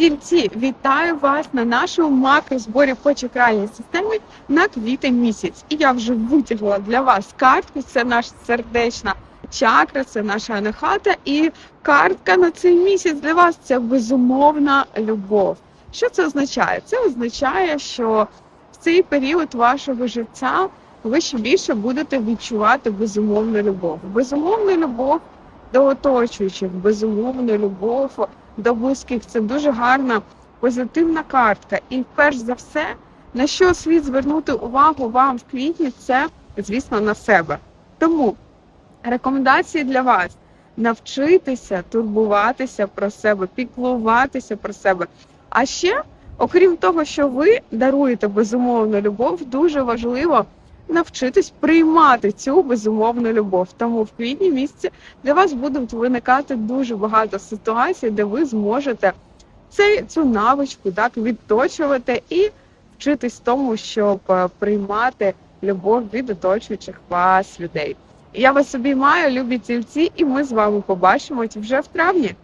Тільці, вітаю вас на нашому макрозборі по чакральній системі на квітень місяць. І я вже витягла для вас картку. Це наша сердечна чакра, це наша анахата. І картка на цей місяць для вас це безумовна любов. Що це означає? Це означає, що в цей період вашого життя ви ще більше будете відчувати безумовну любов. Безумовну любов до оточуючих, безумовну любов до близьких. Це дуже гарна позитивна картка. І перш за все, на що слід звернути увагу вам в квітні, це, звісно, на себе. Тому рекомендації для вас навчитися турбуватися про себе, піклуватися про себе. А ще, окрім того, що ви даруєте безумовну любов, дуже важливо навчитись приймати цю безумовну любов. Тому в квітні місяці для вас будуть виникати дуже багато ситуацій, де ви зможете цей, цю навичку так відточувати і вчитись тому, щоб е, приймати любов від оточуючих вас людей. Я вас обіймаю, любі тільці, і ми з вами побачимось вже в травні.